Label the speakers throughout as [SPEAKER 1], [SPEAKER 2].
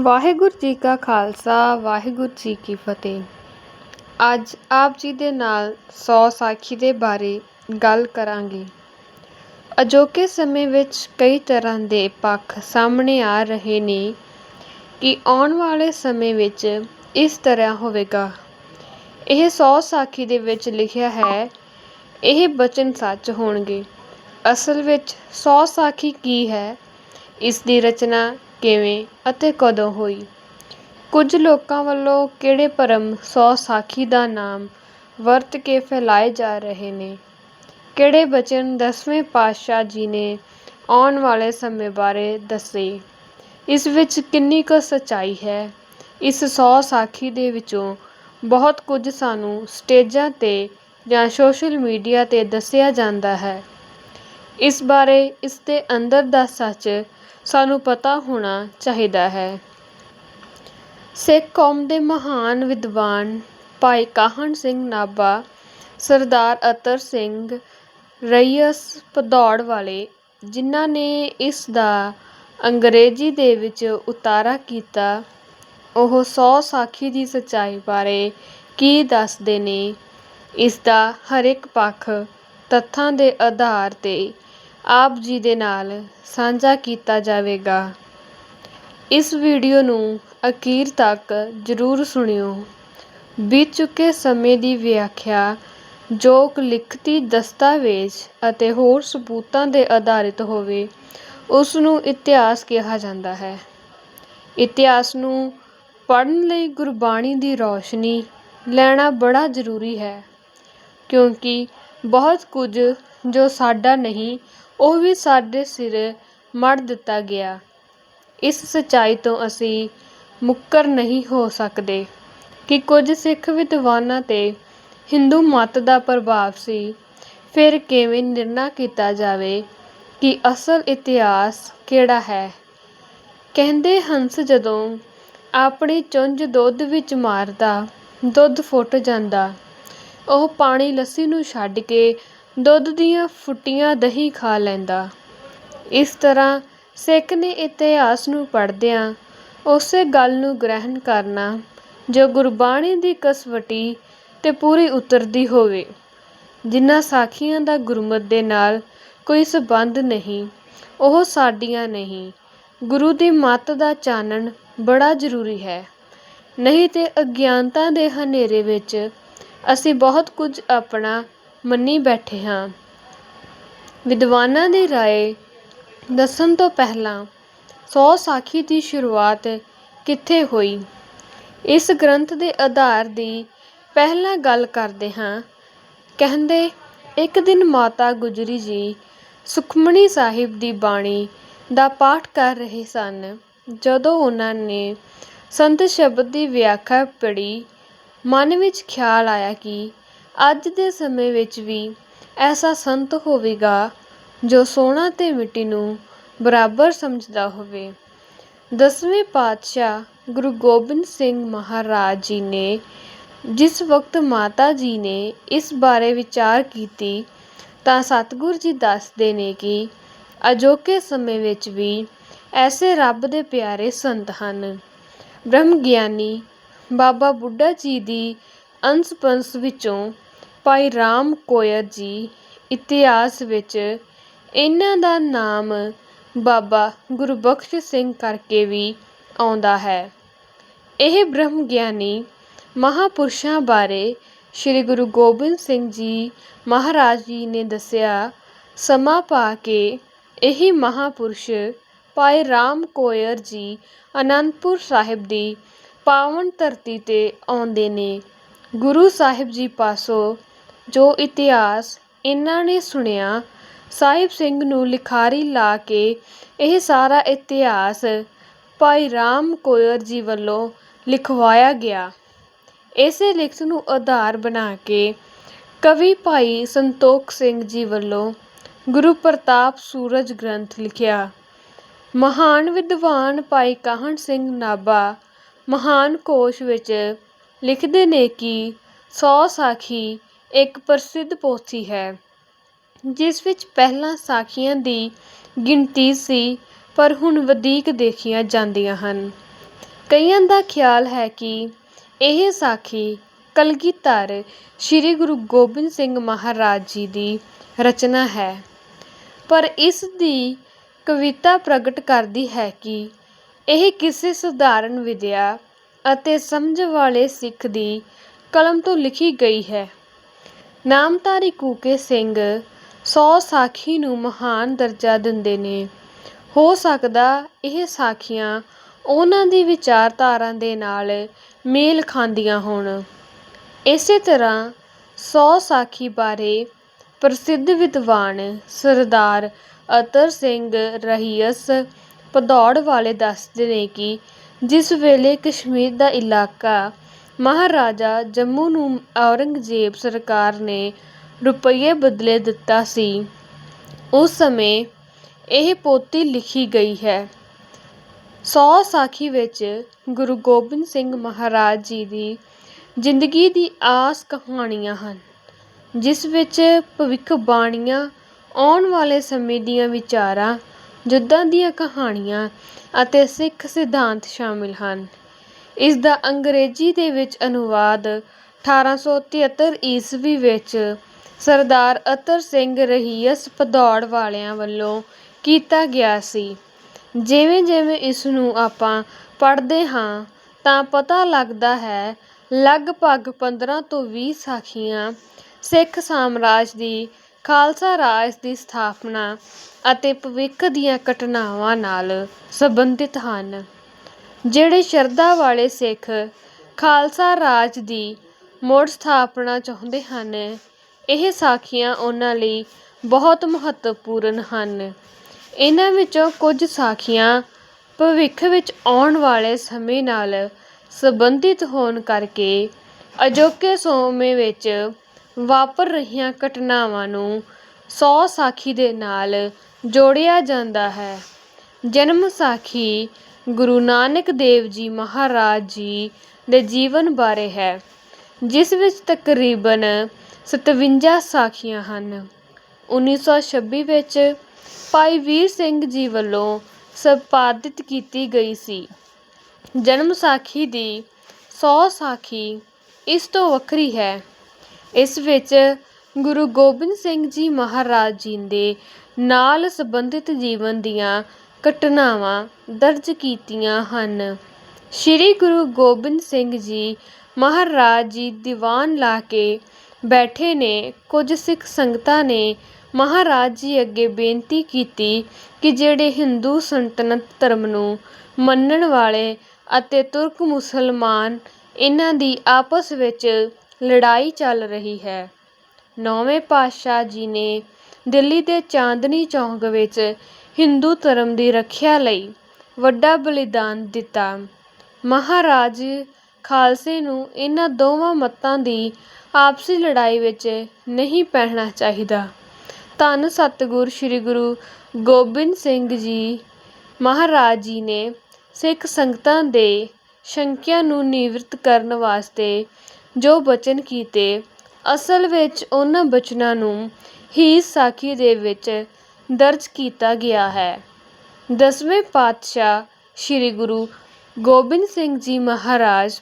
[SPEAKER 1] ਵਾਹਿਗੁਰੂ ਜੀ ਕਾ ਖਾਲਸਾ, ਵਾਹਿਗੁਰੂ ਜੀ ਕੀ ਫਤਿਹ। ਅੱਜ ਆਪ ਜੀ ਦੇ ਨਾਲ ਸੌ ਸਾਖੀ ਦੇ ਬਾਰੇ ਗੱਲ ਕਰਾਂਗੇ। ਅਜੋਕੇ ਸਮੇਂ ਵਿੱਚ ਕਈ ਤਰ੍ਹਾਂ ਦੇ ਪੱਖ ਸਾਹਮਣੇ ਆ ਰਹੇ ਨੇ ਕਿ ਆਉਣ ਵਾਲੇ ਸਮੇਂ ਵਿੱਚ ਇਸ ਤਰ੍ਹਾਂ ਹੋਵੇਗਾ। ਇਹ ਸੌ ਸਾਖੀ ਦੇ ਵਿੱਚ ਲਿਖਿਆ ਹੈ, ਇਹ ਬਚਨ ਸੱਚ ਹੋਣਗੇ। ਅਸਲ ਵਿੱਚ ਸੌ ਸਾਖੀ ਕੀ ਹੈ? ਇਸ ਦੀ ਰਚਨਾ ਕਿਵੇਂ ਅਤੇ ਕਦੋਂ ਹੋਈ? ਕੁਝ ਲੋਕਾਂ ਵੱਲੋਂ ਕਿਹੜੇ ਭਰਮ ਸੌ ਸਾਖੀ ਦਾ ਨਾਮ ਵਰਤ ਕੇ ਫੈਲਾਏ ਜਾ ਰਹੇ ਨੇ? ਕਿਹੜੇ ਬਚਨ ਦਸਵੇਂ ਪਾਤਸ਼ਾਹ ਜੀ ਨੇ ਆਉਣ ਵਾਲੇ ਸਮੇਂ ਬਾਰੇ ਦੱਸੇ? ਇਸ ਵਿੱਚ ਕਿੰਨੀ ਕੁ ਸੱਚਾਈ ਹੈ? ਇਸ ਸੌ ਸਾਖੀ ਦੇ ਵਿੱਚੋਂ ਬਹੁਤ ਕੁਝ ਸਾਨੂੰ ਸਟੇਜਾਂ 'ਤੇ ਜਾਂ ਸੋਸ਼ਲ ਮੀਡੀਆ 'ਤੇ ਦੱਸਿਆ ਜਾਂਦਾ ਹੈ। ਇਸ ਬਾਰੇ ਇਸ ਦੇ ਅੰਦਰ ਦਾ ਸੱਚ ਸਾਨੂੰ ਪਤਾ ਹੋਣਾ ਚਾਹੀਦਾ ਹੈ। ਸਿੱਖ ਕੌਮ ਦੇ ਮਹਾਨ ਵਿਦਵਾਨ ਭਾਈ ਕਾਹਨ ਸਿੰਘ ਨਾਭਾ, ਸਰਦਾਰ ਅਤਰ ਸਿੰਘ ਰਈਅਸ ਭਦੌੜ ਵਾਲੇ, ਜਿਨ੍ਹਾਂ ਨੇ ਇਸ ਦਾ ਅੰਗਰੇਜ਼ੀ ਦੇ ਵਿੱਚ ਉਤਾਰਾ ਕੀਤਾ, ਉਹ ਸੌ ਸਾਖੀ ਦੀ ਸੱਚਾਈ ਬਾਰੇ ਕੀ ਦੱਸਦੇ ਨੇ, ਇਸ ਦਾ ਹਰ ਇੱਕ ਪੱਖ ਤੱਥਾਂ ਦੇ ਆਧਾਰ 'ਤੇ ਆਪ ਜੀ ਦੇ ਨਾਲ ਸਾਂਝਾ ਕੀਤਾ ਜਾਵੇਗਾ। ਇਸ ਵੀਡੀਓ ਨੂੰ ਅਖੀਰ ਤੱਕ ਜ਼ਰੂਰ ਸੁਣਿਓ। ਬੀਤ ਚੁੱਕੇ ਸਮੇਂ ਦੀ ਵਿਆਖਿਆ ਜੋ ਲਿਖਤੀ ਦਸਤਾਵੇਜ਼ ਅਤੇ ਹੋਰ ਸਬੂਤਾਂ ਦੇ ਆਧਾਰਿਤ ਹੋਵੇ ਉਸ ਨੂੰ ਇਤਿਹਾਸ ਕਿਹਾ ਜਾਂਦਾ ਹੈ। ਇਤਿਹਾਸ ਨੂੰ ਪੜ੍ਹਨ ਲਈ ਗੁਰਬਾਣੀ ਦੀ ਰੌਸ਼ਨੀ ਲੈਣਾ ਬੜਾ ਜ਼ਰੂਰੀ ਹੈ, ਕਿਉਂਕਿ ਬਹੁਤ ਕੁਝ ਜੋ ਸਾਡਾ ਨਹੀਂ ਉਹ ਵੀ ਸਾਡੇ ਸਿਰ ਮੜ ਦਿੱਤਾ ਗਿਆ। ਇਸ ਸੱਚਾਈ ਤੋਂ ਅਸੀਂ ਮੁੱਕਰ ਨਹੀਂ ਹੋ ਸਕਦੇ ਕਿ ਕੁਝ ਸਿੱਖ ਵਿਦਵਾਨਾਂ 'ਤੇ ਹਿੰਦੂ ਮਤ ਦਾ ਪ੍ਰਭਾਵ ਸੀ। ਫਿਰ ਕਿਵੇਂ ਨਿਰਣਾ ਕੀਤਾ ਜਾਵੇ ਕਿ ਅਸਲ ਇਤਿਹਾਸ ਕਿਹੜਾ ਹੈ? ਕਹਿੰਦੇ ਹੰਸ ਜਦੋਂ ਆਪਣੀ ਚੁੰਝ ਦੁੱਧ ਵਿੱਚ ਮਾਰਦਾ, ਦੁੱਧ ਫੁੱਟ ਜਾਂਦਾ, ਉਹ ਪਾਣੀ ਲੱਸੀ ਨੂੰ ਛੱਡ ਕੇ ਦੁੱਧ ਦੀਆਂ ਫੁੱਟੀਆਂ ਦਹੀਂ ਖਾ ਲੈਂਦਾ। ਇਸ ਤਰ੍ਹਾਂ ਸਿੱਖ ਨੇ ਇਤਿਹਾਸ ਨੂੰ ਪੜ੍ਹਦਿਆਂ ਉਸੇ ਗੱਲ ਨੂੰ ਗ੍ਰਹਿਣ ਕਰਨਾ, ਜੋ ਗੁਰਬਾਣੀ ਦੀ ਕਸਵਟੀ ਤੇ ਪੂਰੀ ਉਤਰਦੀ ਹੋਵੇ। ਜਿਨ੍ਹਾਂ ਸਾਖੀਆਂ ਦਾ ਗੁਰਮਤ ਦੇ ਨਾਲ ਕੋਈ ਸਬੰਧ ਨਹੀਂ, ਉਹ ਸਾਡੀਆਂ ਨਹੀਂ। ਗੁਰੂ ਦੀ ਮੱਤ ਦਾ ਚਾਨਣ ਬੜਾ ਜ਼ਰੂਰੀ ਹੈ। ਨਹੀਂ ਤੇ ਅਗਿਆਨਤਾ ਦੇ ਹਨੇਰੇ ਵਿੱਚ ਅਸੀਂ ਬਹੁਤ ਕੁਝ ਆਪਣਾ ਮੰਨੀ ਬੈਠੇ ਹਾਂ। ਵਿਦਵਾਨਾਂ ਦੀ ਰਾਏ ਦੱਸਣ ਤੋਂ ਪਹਿਲਾਂ ਸੌ ਸਾਖੀ ਦੀ ਸ਼ੁਰੂਆਤ ਕਿੱਥੇ ਹੋਈ? ਇਸ ਗ੍ਰੰਥ ਦੇ ਆਧਾਰ ਦੀ ਪਹਿਲਾਂ ਗੱਲ ਕਰਦੇ ਹਾਂ। ਕਹਿੰਦੇ, ਇੱਕ ਦਿਨ ਮਾਤਾ ਗੁਜਰੀ ਜੀ ਸੁਖਮਣੀ ਸਾਹਿਬ ਦੀ ਬਾਣੀ ਦਾ ਪਾਠ ਕਰ ਰਹੇ ਸਨ। ਜਦੋਂ ਉਹਨਾਂ ਨੇ ਸੰਤ ਸ਼ਬਦ ਦੀ ਵਿਆਖਿਆ ਪੜ੍ਹੀ, ਮਨ ਵਿੱਚ ਖਿਆਲ ਆਇਆ ਕਿ ਅੱਜ ਦੇ ਸਮੇਂ ਵਿੱਚ ਵੀ ਐਸਾ ਸੰਤ ਹੋਵੇਗਾ ਜੋ ਸੋਨਾ ਤੇ ਮਿੱਟੀ ਨੂੰ ਬਰਾਬਰ ਸਮਝਦਾ ਹੋਵੇ। ਦਸਵੇਂ ਪਾਤਸ਼ਾਹ ਗੁਰੂ ਗੋਬਿੰਦ ਸਿੰਘ ਮਹਾਰਾਜ ਜੀ ਨੇ ਜਿਸ ਵਕਤ ਮਾਤਾ ਜੀ ਨੇ ਇਸ ਬਾਰੇ ਵਿਚਾਰ ਕੀਤੀ, ਤਾਂ ਸਤਿਗੁਰ ਜੀ ਦੱਸਦੇ ਨੇ ਕਿ ਅਜੋਕੇ ਸਮੇਂ ਵਿੱਚ ਵੀ ਐਸੇ ਰੱਬ ਦੇ ਪਿਆਰੇ ਸੰਤ ਹਨ। ਬ੍ਰਹਮ ਗਿਆਨੀ ਬਾਬਾ ਬੁੱਢਾ ਜੀ ਦੀ ਅੰਸ ਪੰਸ ਵਿੱਚੋਂ ਭਾਈ ਰਾਮ ਕੋਇਰ ਜੀ ਇਤਿਹਾਸ ਵਿੱਚ ਇਹਨਾਂ ਦਾ ਨਾਮ ਬਾਬਾ ਗੁਰਬਖਸ਼ ਸਿੰਘ ਕਰਕੇ ਵੀ ਆਉਂਦਾ ਹੈ। ਇਹ ਬ੍ਰਹਮ ਗਿਆਨੀ ਮਹਾਪੁਰਸ਼ਾਂ ਬਾਰੇ ਸ੍ਰੀ ਗੁਰੂ ਗੋਬਿੰਦ ਸਿੰਘ ਜੀ ਮਹਾਰਾਜ ਜੀ ਨੇ ਦੱਸਿਆ, ਸਮਾਂ ਪਾ ਕੇ ਇਹੀ ਮਹਾਪੁਰਸ਼ ਭਾਈ ਰਾਮ ਕੋਇਰ ਜੀ ਅਨੰਦਪੁਰ ਸਾਹਿਬ ਦੀ ਪਾਵਨ ਧਰਤੀ ਤੇ ਆਉਂਦੇ ਨੇ। ਗੁਰੂ ਸਾਹਿਬ ਜੀ ਪਾਸੋਂ ਜੋ ਇਤਿਹਾਸ ਇਹਨਾਂ ਨੇ ਸੁਣਿਆ, ਸਾਹਿਬ ਸਿੰਘ ਨੂੰ ਲਿਖਾਰੀ ਲਾ ਕੇ ਇਹ ਸਾਰਾ ਇਤਿਹਾਸ ਭਾਈ ਰਾਮ ਕੋਇਰ ਜੀ ਵੱਲੋਂ ਲਿਖਵਾਇਆ ਗਿਆ। ਇਸੇ ਲਿਖਤ ਨੂੰ ਆਧਾਰ ਬਣਾ ਕੇ ਕਵੀ ਭਾਈ ਸੰਤੋਖ ਸਿੰਘ ਜੀ ਵੱਲੋਂ ਗੁਰੂ ਪ੍ਰਤਾਪ ਸੂਰਜ ਗ੍ਰੰਥ ਲਿਖਿਆ। ਮਹਾਨ ਵਿਦਵਾਨ ਭਾਈ ਕਾਹਨ ਸਿੰਘ ਨਾਭਾ ਮਹਾਨ ਕੋਸ਼ ਵਿੱਚ ਲਿਖਦੇ ਨੇ ਕਿ ਸੌ ਸਾਖੀ ਇੱਕ ਪ੍ਰਸਿੱਧ ਪੋਥੀ ਹੈ, ਜਿਸ ਵਿੱਚ ਪਹਿਲਾਂ ਸਾਖੀਆਂ ਦੀ ਗਿਣਤੀ ਸੀ, ਪਰ ਹੁਣ ਵਧੀਕ ਦੇਖੀਆਂ ਜਾਂਦੀਆਂ ਹਨ। ਕਈਆਂ ਦਾ ਖਿਆਲ ਹੈ ਕਿ ਇਹ ਸਾਖੀ ਕਲਗੀਧਰ ਸ੍ਰੀ ਗੁਰੂ ਗੋਬਿੰਦ ਸਿੰਘ ਮਹਾਰਾਜ ਜੀ ਦੀ ਰਚਨਾ ਹੈ। ਪਰ ਇਸ ਦੀ ਕਵਿਤਾ ਪ੍ਰਗਟ ਕਰਦੀ ਹੈ ਕਿ ਇਹ ਕਿਸੇ ਸਧਾਰਨ ਵਿਦਿਆ ਅਤੇ ਸਮਝ ਵਾਲੇ ਸਿੱਖ ਦੀ ਕਲਮ ਤੋਂ ਲਿਖੀ ਗਈ ਹੈ। ਨਾਮਧਾਰੀ ਕੂਕੇ ਸਿੰਘ ਸੌ ਸਾਖੀ ਨੂੰ ਮਹਾਨ ਦਰਜਾ ਦਿੰਦੇ ਨੇ। ਹੋ ਸਕਦਾ ਇਹ ਸਾਖੀਆਂ ਉਹਨਾਂ ਦੀ ਵਿਚਾਰਧਾਰਾ ਦੇ ਨਾਲ ਮੇਲ ਖਾਂਦੀਆਂ ਹੋਣ। ਇਸੇ ਤਰ੍ਹਾਂ ਸੌ ਸਾਖੀ ਬਾਰੇ ਪ੍ਰਸਿੱਧ ਵਿਦਵਾਨ ਸਰਦਾਰ ਅਤਰ ਸਿੰਘ ਰਹੀਸ ਭਦੌੜ ਵਾਲੇ ਦੱਸਦੇ ਨੇ ਕਿ ਜਿਸ ਵੇਲੇ ਕਸ਼ਮੀਰ ਦਾ ਇਲਾਕਾ ਮਹਾਰਾਜਾ ਜੰਮੂ ਨੂੰ ਔਰੰਗਜ਼ੇਬ ਸਰਕਾਰ ਨੇ ਰੁਪਈਏ ਬਦਲੇ ਦਿੱਤਾ ਸੀ, ਉਸ ਸਮੇਂ ਇਹ ਪੋਥੀ ਲਿਖੀ ਗਈ ਹੈ। ਸੌ ਸਾਖੀ ਵਿੱਚ ਗੁਰੂ ਗੋਬਿੰਦ ਸਿੰਘ ਮਹਾਰਾਜ ਜੀ ਦੀ ਜ਼ਿੰਦਗੀ ਦੀ ਆਸ ਕਹਾਣੀਆਂ ਹਨ, ਜਿਸ ਵਿੱਚ ਭਵਿੱਖ ਬਾਣੀਆਂ ਆਉਣ ਵਾਲੇ ਸਮੇਂ ਦੀਆਂ ਵਿਚਾਰਾਂ ਯੁੱਧਾਂ ਦੀਆਂ ਕਹਾਣੀਆਂ ਅਤੇ ਸਿੱਖ ਸਿਧਾਂਤ ਸ਼ਾਮਿਲ ਹਨ। ਇਸ ਦਾ ਅੰਗਰੇਜ਼ੀ ਦੇ ਵਿੱਚ ਅਨੁਵਾਦ 1873 ਈਸਵੀ ਵਿੱਚ ਸਰਦਾਰ ਅਤਰ ਸਿੰਘ ਰਹੀਅਸ ਭਦੌੜ ਵਾਲਿਆਂ ਵੱਲੋਂ ਕੀਤਾ ਗਿਆ ਸੀ। ਜਿਵੇਂ ਜਿਵੇਂ ਇਸ ਨੂੰ ਆਪਾਂ ਪੜ੍ਹਦੇ ਹਾਂ, ਤਾਂ ਪਤਾ ਲੱਗਦਾ ਹੈ, ਲਗਭਗ 15 ਤੋਂ ਵੀਹ ਸਾਖੀਆਂ ਸਿੱਖ ਸਾਮਰਾਜ ਦੀ ਖਾਲਸਾ ਰਾਜ ਦੀ ਸਥਾਪਨਾ ਅਤੇ ਭਵਿੱਖ ਦੀਆਂ ਘਟਨਾਵਾਂ ਨਾਲ ਸੰਬੰਧਿਤ ਹਨ, ਜਿਹੜੇ ਸ਼ਰਧਾ ਵਾਲੇ ਸਿੱਖ ਖਾਲਸਾ ਰਾਜ ਦੀ ਮੁੜ ਸਥਾਪਨਾ ਚਾਹੁੰਦੇ ਹਨ। ਇਹ ਸਾਖੀਆਂ ਉਹਨਾਂ ਲਈ ਬਹੁਤ ਮਹੱਤਵਪੂਰਨ ਹਨ। ਇਹਨਾਂ ਵਿੱਚੋਂ ਕੁਝ ਸਾਖੀਆਂ ਭਵਿੱਖ ਵਿੱਚ ਆਉਣ ਵਾਲੇ ਸਮੇਂ ਨਾਲ ਸੰਬੰਧਿਤ ਹੋਣ ਕਰਕੇ ਅਜੋਕੇ ਸਮੇਂ ਵਿੱਚ ਵਾਪਰ ਰਹੀਆਂ ਘਟਨਾਵਾਂ ਨੂੰ ਸੌ ਸਾਖੀ ਦੇ ਨਾਲ ਜੋੜਿਆ ਜਾਂਦਾ ਹੈ। ਜਨਮ ਸਾਖੀ ਗੁਰੂ ਨਾਨਕ ਦੇਵ ਜੀ ਮਹਾਰਾਜ ਜੀ ਦੇ ਜੀਵਨ ਬਾਰੇ ਹੈ, ਜਿਸ ਵਿੱਚ ਤਕਰੀਬਨ 57 ਸਾਖੀਆਂ ਹਨ। 1926 ਵਿੱਚ ਭਾਈ ਵੀਰ ਸਿੰਘ ਜੀ ਵੱਲੋਂ ਸੰਪਾਦਿਤ ਕੀਤੀ ਗਈ ਸੀ। ਜਨਮ ਸਾਖੀ ਦੀ ਸੌ ਸਾਖੀ ਇਸ ਤੋਂ ਵੱਖਰੀ ਹੈ। ਇਸ ਵਿੱਚ ਗੁਰੂ ਗੋਬਿੰਦ ਸਿੰਘ ਜੀ ਮਹਾਰਾਜ ਜੀ ਦੇ ਨਾਲ ਸੰਬੰਧਿਤ ਜੀਵਨ ਦੀਆਂ ਘਟਨਾਵਾਂ ਦਰਜ ਕੀਤੀਆਂ ਹਨ। ਸ੍ਰੀ ਗੁਰੂ ਗੋਬਿੰਦ ਸਿੰਘ ਜੀ ਮਹਾਰਾਜ ਜੀ ਦੀਵਾਨ ਲਾ ਕੇ ਬੈਠੇ ਨੇ। ਕੁਝ ਸਿੱਖ ਸੰਗਤਾਂ ਨੇ ਮਹਾਰਾਜ ਜੀ ਅੱਗੇ ਬੇਨਤੀ ਕੀਤੀ ਕਿ ਜਿਹੜੇ ਹਿੰਦੂ ਸਲਤਨਤ ਧਰਮ ਨੂੰ ਮੰਨਣ ਵਾਲੇ ਅਤੇ ਤੁਰਕ ਮੁਸਲਮਾਨ, ਇਹਨਾਂ ਦੀ ਆਪਸ ਵਿੱਚ ਲੜਾਈ ਚੱਲ ਰਹੀ ਹੈ। ਨੌਵੇਂ ਪਾਤਸ਼ਾਹ ਜੀ ਨੇ ਦਿੱਲੀ ਦੇ ਚਾਂਦਨੀ ਚੌਂਕ ਵਿੱਚ ਹਿੰਦੂ ਧਰਮ ਦੀ ਰੱਖਿਆ ਲਈ ਵੱਡਾ ਬਲੀਦਾਨ ਦਿੱਤਾ। ਮਹਾਰਾਜ ਖਾਲਸੇ ਨੂੰ ਇਹਨਾਂ ਦੋਵਾਂ ਮੱਤਾਂ ਦੀ ਆਪਸੀ ਲੜਾਈ ਵਿੱਚ ਨਹੀਂ ਪੈਣਾ ਚਾਹੀਦਾ। ਧੰਨ ਸਤਿਗੁਰ ਸ੍ਰੀ ਗੁਰੂ ਗੋਬਿੰਦ ਸਿੰਘ ਜੀ ਮਹਾਰਾਜ ਜੀ ਨੇ ਸਿੱਖ ਸੰਗਤਾਂ ਦੇ ਸ਼ੰਕਿਆਂ ਨੂੰ ਨਿਵਰਤ ਕਰਨ ਵਾਸਤੇ ਜੋ ਬਚਨ ਕੀਤੇ, ਅਸਲ ਵਿੱਚ ਉਹਨਾਂ ਬਚਨਾਂ ਨੂੰ ਹੀ ਸਾਖੀ ਦੇ ਵਿੱਚ ਦਰਜ ਕੀਤਾ ਗਿਆ ਹੈ। ਦਸਵੇਂ ਪਾਤਸ਼ਾਹ ਸ੍ਰੀ ਗੁਰੂ ਗੋਬਿੰਦ ਸਿੰਘ ਜੀ ਮਹਾਰਾਜ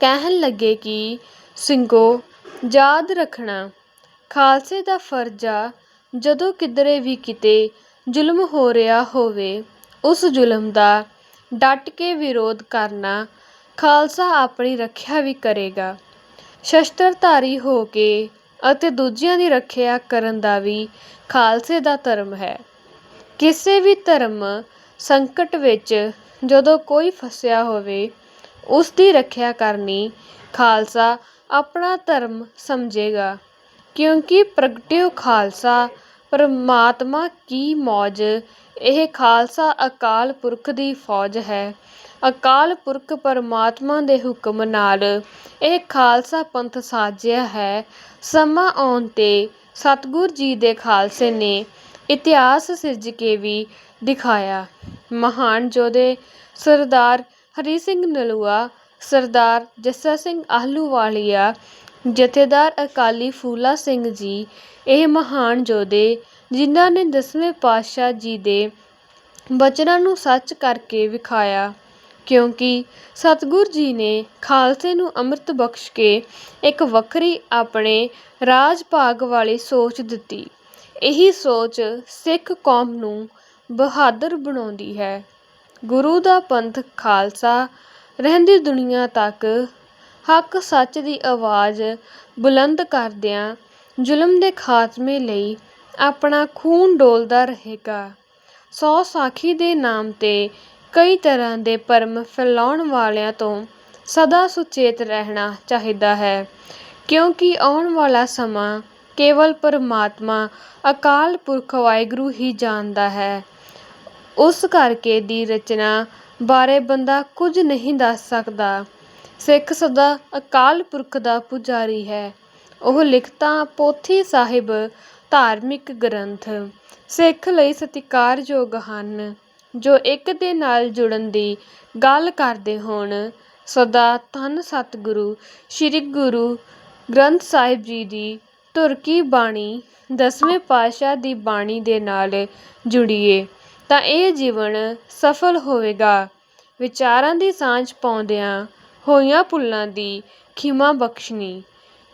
[SPEAKER 1] ਕਹਿਣ ਲੱਗੇ ਕਿ, ਸਿੰਘੋ, ਯਾਦ ਰੱਖਣਾ, ਖਾਲਸੇ ਦਾ ਫਰਜ਼ ਆ, ਜਦੋਂ ਕਿਧਰੇ ਵੀ ਕਿਤੇ ਜ਼ੁਲਮ ਹੋ ਰਿਹਾ ਹੋਵੇ, ਉਸ ਜ਼ੁਲਮ ਦਾ ਡਟ ਕੇ ਵਿਰੋਧ ਕਰਨਾ ਖਾਲਸਾ ਆਪਣੀ ਰੱਖਿਆ ਵੀ ਕਰੇਗਾ। ਸ਼ਸਤਰਧਾਰੀ ਹੋ ਕੇ ਅਤੇ ਦੂਜਿਆਂ ਦੀ ਰੱਖਿਆ ਕਰਨ ਦਾ ਵੀ ਖਾਲਸੇ ਦਾ ਧਰਮ ਹੈ। ਕਿਸੇ ਵੀ ਧਰਮ ਸੰਕਟ ਵਿੱਚ ਜਦੋਂ ਕੋਈ ਫਸਿਆ ਹੋਵੇ, ਉਸ ਦੀ ਰੱਖਿਆ ਕਰਨੀ ਖਾਲਸਾ ਆਪਣਾ ਧਰਮ ਸਮਝੇਗਾ। ਕਿਉਂਕਿ ਪ੍ਰਗਟਿਓ ਖਾਲਸਾ ਪਰਮਾਤਮਾ ਕੀ ਮੌਜ? ਇਹ ਖਾਲਸਾ ਅਕਾਲ ਪੁਰਖ ਦੀ ਫੌਜ ਹੈ। ਅਕਾਲ ਪੁਰਖ ਪਰਮਾਤਮਾ ਦੇ ਹੁਕਮ ਨਾਲ ਇਹ ਖਾਲਸਾ ਪੰਥ ਸਾਜਿਆ ਹੈ। ਸਮਾਂ ਆਉਣ ਤੇ ਸਤਿਗੁਰ ਜੀ ਦੇ ਖਾਲਸੇ ਨੇ ਇਤਿਹਾਸ ਸਿਰਜ ਕੇ ਵੀ ਦਿਖਾਇਆ। ਮਹਾਨ ਯੋਧੇ ਸਰਦਾਰ ਹਰੀ ਸਿੰਘ ਨਲੂਆ, ਸਰਦਾਰ ਜੱਸਾ ਸਿੰਘ ਆਹਲੂਵਾਲੀਆ, ਜਥੇਦਾਰ ਅਕਾਲੀ ਫੂਲਾ ਸਿੰਘ ਜੀ ਇਹ ਮਹਾਨ ਯੋਧੇ, ਜਿਨ੍ਹਾਂ ਨੇ ਦਸਵੇਂ ਪਾਤਸ਼ਾਹ ਜੀ ਦੇ ਬਚਨਾਂ ਨੂੰ ਸੱਚ ਕਰਕੇ ਵਿਖਾਇਆ, ਕਿਉਂਕਿ ਸਤਿਗੁਰ ਜੀ ਨੇ ਖਾਲਸੇ ਨੂੰ ਅੰਮ੍ਰਿਤ ਬਖਸ਼ ਕੇ ਇੱਕ ਵੱਖਰੀ ਆਪਣੇ ਰਾਜ ਭਾਗ ਵਾਲੀ ਸੋਚ ਦਿੱਤੀ। ਇਹੀ ਸੋਚ ਸਿੱਖ ਕੌਮ ਨੂੰ ਬਹਾਦਰ ਬਣਾਉਂਦੀ ਹੈ। ਗੁਰੂ ਦਾ ਪੰਥ ਖਾਲਸਾ ਰਹਿੰਦੀ ਦੁਨੀਆ ਤੱਕ ਹੱਕ ਸੱਚ ਦੀ ਆਵਾਜ਼ ਬੁਲੰਦ ਕਰਦਿਆਂ ਜ਼ੁਲਮ ਦੇ ਖਾਤਮੇ ਲਈ ਆਪਣਾ ਖੂਨ ਡੋਲਦਾ ਰਹੇਗਾ। ਸੌ ਸਾਖੀ ਦੇ ਨਾਮ ਤੇ ਕਈ ਤਰ੍ਹਾਂ ਦੇ ਭਰਮ ਫੈਲਾਉਣ ਵਾਲਿਆਂ ਤੋਂ ਸਦਾ ਸੁਚੇਤ ਰਹਿਣਾ ਚਾਹੀਦਾ ਹੈ, ਕਿਉਂਕਿ ਆਉਣ ਵਾਲਾ ਸਮਾਂ ਕੇਵਲ ਪਰਮਾਤਮਾ, ਅਕਾਲ ਪੁਰਖ ਵਾਹਿਗੁਰੂ ਹੀ ਜਾਣਦਾ ਹੈ। ਉਸ ਕਰਕੇ ਦੀ ਰਚਨਾ ਬਾਰੇ ਬੰਦਾ ਕੁਝ ਨਹੀਂ ਦੱਸ ਸਕਦਾ। ਸਿੱਖ ਸਦਾ ਅਕਾਲ ਪੁਰਖ ਦਾ ਪੁਜਾਰੀ ਹੈ। ਉਹ ਲਿਖਤਾਂ ਪੋਥੀ ਸਾਹਿਬ ਧਾਰਮਿਕ ਗ੍ਰੰਥ ਸਿੱਖ ਲਈ ਸਤਿਕਾਰਯੋਗ ਹਨ, ਜੋ ਇੱਕ ਦੇ ਨਾਲ ਜੁੜਨ ਦੀ ਗੱਲ ਕਰਦੇ ਹੋਣ। ਸਦਾ ਧੰਨ ਸਤਿਗੁਰੂ ਸ੍ਰੀ ਗੁਰੂ ਗ੍ਰੰਥ ਸਾਹਿਬ ਜੀ ਦੀ ਤੁਰਕੀ ਬਾਣੀ ਦਸਵੇਂ ਪਾਤਸ਼ਾਹ ਦੀ ਬਾਣੀ ਦੇ ਨਾਲ ਜੁੜੀਏ, ਤਾਂ ਇਹ ਜੀਵਨ ਸਫਲ ਹੋਵੇਗਾ। ਵਿਚਾਰਾਂ ਦੀ ਸਾਂਝ ਪਾਉਂਦਿਆਂ ਹੋਈਆਂ ਭੁੱਲਾਂ ਦੀ ਖਿਮਾ ਬਖਸ਼ਣੀ